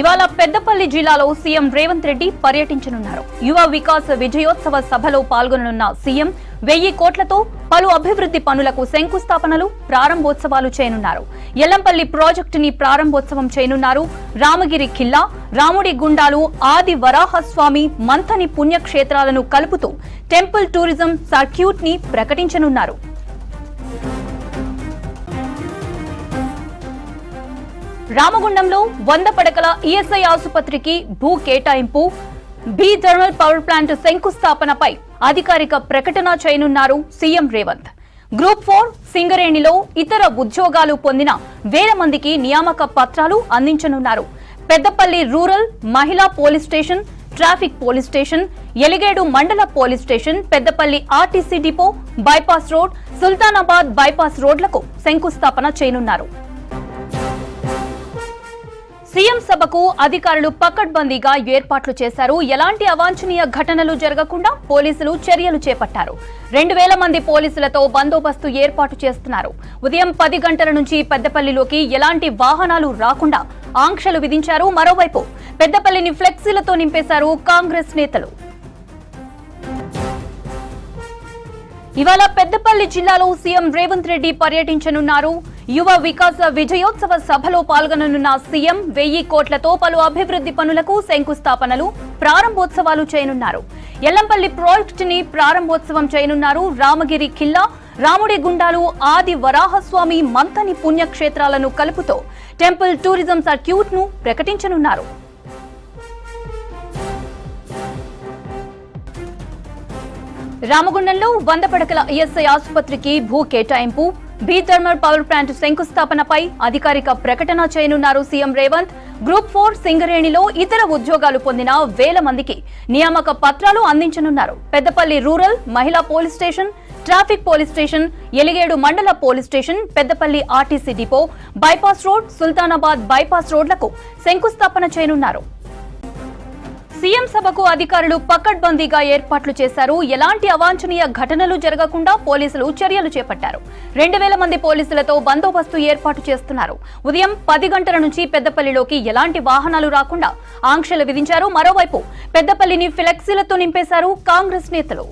ఇవాళ పెద్దపల్లి జిల్లాలో సీఎం రేవంత్ రెడ్డి పర్యటించనున్నారు. యువ వికాస్ విజయోత్సవ సభలో పాల్గొననున్న సీఎం వెయ్యి కోట్లతో పలు అభివృద్ధి పనులకు శంకుస్థాపనలు ప్రారంభోత్సవాలు చేయనున్నారు. ఎల్లంపల్లి ప్రాజెక్టుని ప్రారంభోత్సవం చేయనున్నారు. రామగిరి ఖిల్లా రాముడి గుండాలు ఆది వరాహస్వామి మంథని పుణ్యక్షేత్రాలను కలుపుతూ టెంపుల్ టూరిజం సర్క్యూట్ని ప్రకటించనున్నారు. రామగుండంలో వంద పడకల ఈఎస్ఐ ఆసుపత్రికి భూ కేటాయింపు. బి థర్మల్ పవర్ ప్లాంట్ శంకుస్థాపనపై అధికారిక ప్రకటన చేయనున్నారు సీఎం రేవంత్. గ్రూప్ ఫోర్ సింగరేణిలో ఇతర ఉద్యోగాలు పొందిన వేల మందికి నియామక పత్రాలు అందించనున్నారు. పెద్దపల్లి రూరల్ మహిళా police station traffic police station Eligedu మండల police station Peddapalli RTC depot bypass road Sultanabad bypass రోడ్లకు శంకుస్థాపన చేయనున్నారు. సీఎం సభకు అధికారులు పకడ్బందీగా ఏర్పాట్లు చేశారు. ఎలాంటి అవాంఛనీయ ఘటనలు జరగకుండా పోలీసులు చర్యలు చేపట్టారు. రెండు వేల మంది పోలీసులతో బందోబస్తు ఏర్పాటు చేస్తున్నారు. ఉదయం పది గంటల నుంచి పెద్దపల్లిలోకి ఎలాంటి వాహనాలు రాకుండా ఆంక్షలు విధించారు. మరోవైపు పెద్దపల్లిని ఫ్లెక్సీలతో నింపేశారు కాంగ్రెస్ నేతలు. ఇవాళ పెద్దపల్లి జిల్లాలో సీఎం రేవంత్ రెడ్డి పర్యటించనున్నారు. యువ వికాస విజయోత్సవ సభలో పాల్గొననున్న సీఎం వెయ్యి కోట్లతో పలు అభివృద్ధి పనులకు శంకుస్థాపనలు ప్రారంభోత్సవాలు చేయనున్నారు. ఎల్లంపల్లి ప్రాజెక్టుని ప్రారంభోత్సవం చేయనున్నారు రామగిరి ఖిల్లా రాముడి గుండాలు ఆది వరాహస్వామి మంతని పుణ్యక్షేత్రాలను కలుపుతో టెంపుల్ టూరిజం సర్క్యూట్ను ప్రకటించనున్నారు. రామగుండంలో వంద పడకల ఈఎస్ఐ ఆసుపత్రికి భూ కేటాయింపు థర్మల్ పవర్ ప్లాంట్ శంకుస్థాపనపై అధికారిక ప్రకటన చేయనున్నారు సీఎం రేవంత్. గ్రూప్ ఫోర్ సింగరేణిలో ఇతర ఉద్యోగాలు పొందిన వేల మందికి నియామక పత్రాలు అందించనున్నారు. పెద్దపల్లి రూరల్ మహిళా police station traffic police station Eligedu మండల police station Peddapalli RTC depot bypass road Sultanabad bypass రోడ్లకు శంకుస్థాపన చేయనున్నారు. సీఎం సభకు అధికారులు పకడ్బందీగా ఏర్పాట్లు చేశారు. ఎలాంటి అవాంఛనీయ ఘటనలు జరగకుండా పోలీసులు చర్యలు చేపట్టారు. రెండు వేల మంది పోలీసులతో బందోబస్తు ఏర్పాటు చేస్తున్నారు. ఉదయం పది గంటల నుంచి పెద్దపల్లిలోకి ఎలాంటి వాహనాలు రాకుండా ఆంక్షలు విధించారు. మరోవైపు పెద్దపల్లిని ఫ్లెక్సీలతో నింపేశారు కాంగ్రెస్ నేతలు.